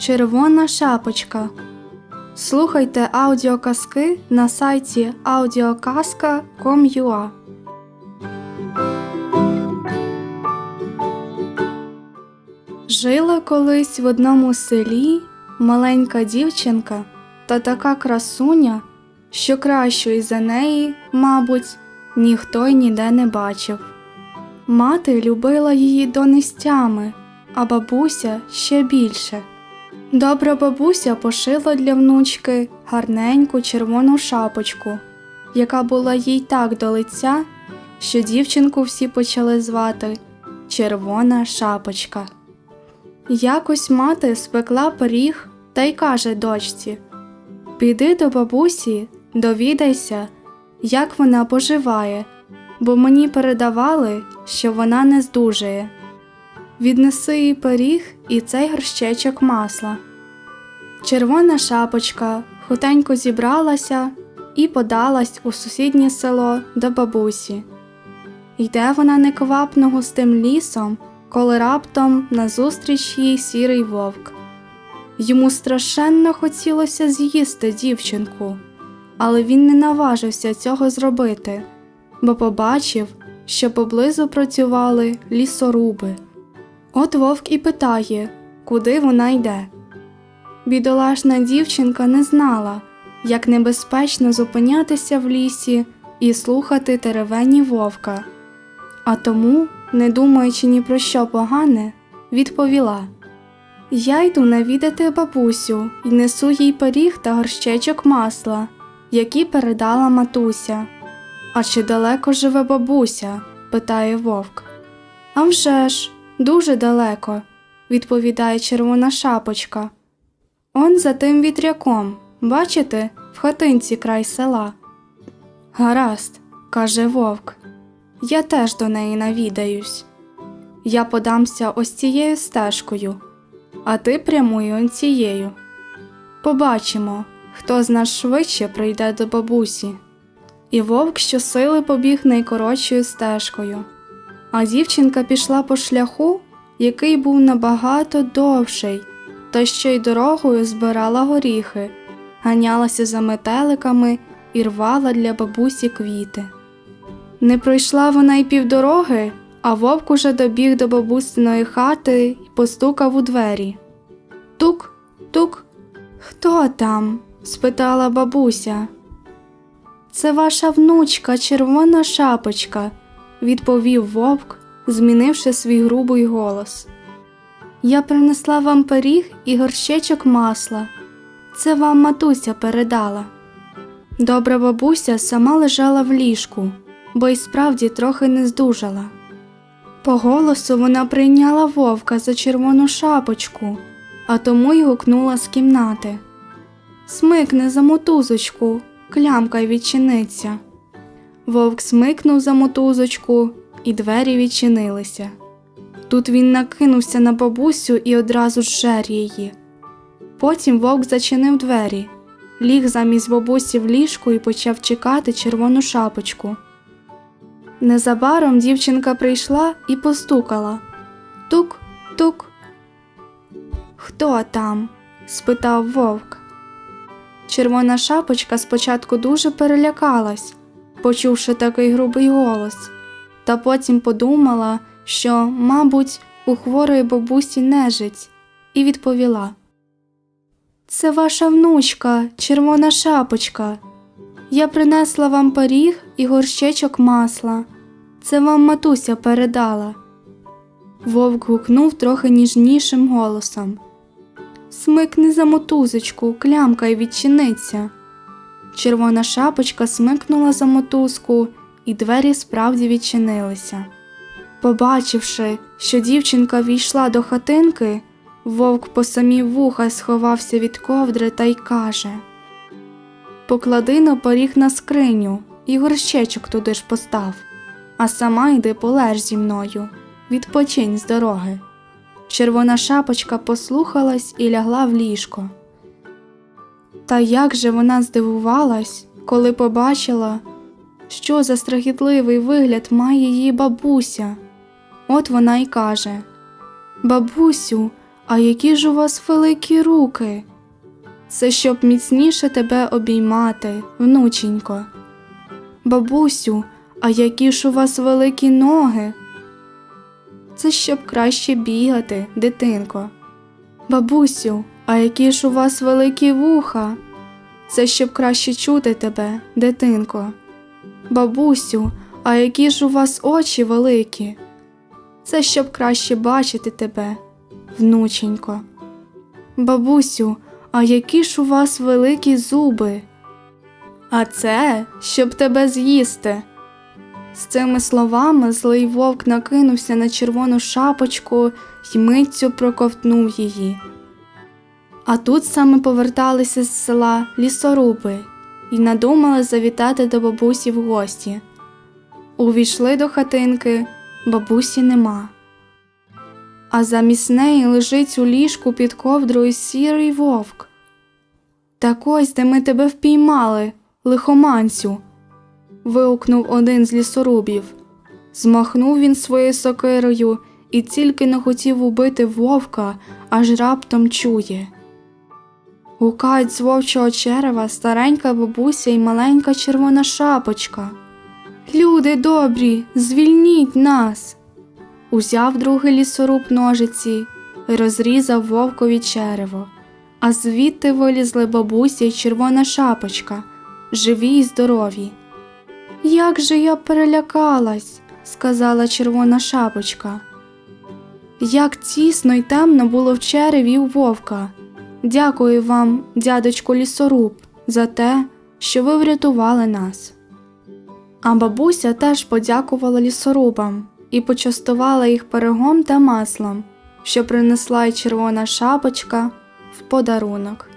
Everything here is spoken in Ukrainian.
Червона шапочка. Слухайте аудіоказки на сайті audiokaska.com.ua Жила колись в одному селі маленька дівчинка та така красуня, що кращої за неї, мабуть, ніхто й ніде не бачив. Мати любила її донестями, а бабуся ще більше. Добра бабуся пошила для внучки гарненьку червону шапочку, яка була їй так до лиця, що дівчинку всі почали звати Червона шапочка. Якось мати спекла пиріг та й каже дочці: Піди до бабусі, довідайся, як вона поживає, бо мені передавали, що вона не здужає. Віднеси їй пиріг і цей горщечок масла. Червона шапочка хутенько зібралася і подалась у сусіднє село до бабусі. Йде вона неквапно густим лісом, коли раптом назустріч їй сірий вовк. Йому страшенно хотілося з'їсти дівчинку, але він не наважився цього зробити, бо побачив, що поблизу працювали лісоруби. От вовк і питає, куди вона йде. Бідолашна дівчинка не знала, як небезпечно зупинятися в лісі і слухати теревені вовка, а тому, не думаючи ні про що погане, відповіла Я йду навідати бабусю і несу їй пиріг та горщечок масла, які передала матуся. А чи далеко живе бабуся? питає вовк. «А вже ж, дуже далеко, відповідає червона шапочка. Он за тим вітряком, бачите, в хатинці край села. Гаразд, каже вовк, я теж до неї навідаюсь. Я подамся ось цією стежкою, а ти прямуй он цією. Побачимо, хто з нас швидше прийде до бабусі. І вовк щосили побіг найкоротшою стежкою, а дівчинка пішла по шляху, який був набагато довший та ще й дорогою збирала горіхи, ганялася за метеликами і рвала для бабусі квіти. Не пройшла вона й півдороги, а вовк уже добіг до бабусиної хати і постукав у двері. Тук, тук, хто там? спитала бабуся. Це ваша внучка, червона шапочка, відповів вовк, змінивши свій грубий голос. Я принесла вам пиріг і горщечок масла. Це вам матуся передала. Добра бабуся сама лежала в ліжку, бо й справді трохи не здужала. По голосу вона прийняла вовка за червону шапочку, а тому й гукнула з кімнати. Смикни за мотузочку, клямка й відчиниться. Вовк смикнув за мотузочку, і двері відчинилися. Тут він накинувся на бабусю і одразу зжер її. Потім вовк зачинив двері, ліг замість бабусі в ліжку і почав чекати червону шапочку. Незабаром дівчинка прийшла і постукала Тук, тук. Хто там? спитав вовк. Червона шапочка спочатку дуже перелякалась, почувши такий грубий голос, та потім подумала що, мабуть, у хворої бабусі нежить, і відповіла Це ваша внучка, червона шапочка. Я принесла вам пиріг і горщечок масла. Це вам матуся передала. Вовк гукнув трохи ніжнішим голосом. Смикни за мотузочку, клямка й відчиниться. Червона шапочка смикнула за мотузку, і двері справді відчинилися. Побачивши, що дівчинка війшла до хатинки, вовк по самі вуха сховався від ковдри та й каже Поклади на поріг на скриню і горщечок туди ж постав, а сама йди полеж зі мною, відпочинь з дороги. Червона шапочка послухалась і лягла в ліжко. Та як же вона здивувалась, коли побачила, що за страхітливий вигляд має її бабуся. От вона й каже Бабусю, а які ж у вас великі руки. Це щоб міцніше тебе обіймати, внученько. Бабусю, а які ж у вас великі ноги? Це щоб краще бігати, дитинко. Бабусю, а які ж у вас великі вуха? Це щоб краще чути тебе, дитинко. Бабусю, а які ж у вас очі великі? Це щоб краще бачити тебе, внученько. Бабусю, а які ж у вас великі зуби? А це щоб тебе з'їсти. З цими словами злий вовк накинувся на червону шапочку й миттю проковтнув її. А тут саме поверталися з села лісоруби і надумали завітати до бабусі в гості. Увійшли до хатинки, бабусі нема. А замість неї лежить у ліжку під ковдрою сірий вовк. Так ось де ми тебе впіймали, лихоманцю. вигукнув один з лісорубів. Змахнув він своєю сокирою і тільки не хотів убити вовка, аж раптом чує. Гукають з вовчого черева старенька бабуся і маленька червона шапочка. Люди добрі, звільніть нас. Узяв другий лісоруб ножиці і розрізав вовкові черево, а звідти вилізли бабуся й червона шапочка, живі й здорові. Як же я перелякалась, сказала червона шапочка. Як тісно й темно було в череві у вовка. Дякую вам, дядечку лісоруб, за те, що ви врятували нас. А бабуся теж подякувала лісорубам і почастувала їх пирогом та маслом, що принесла й червона шапочка в подарунок.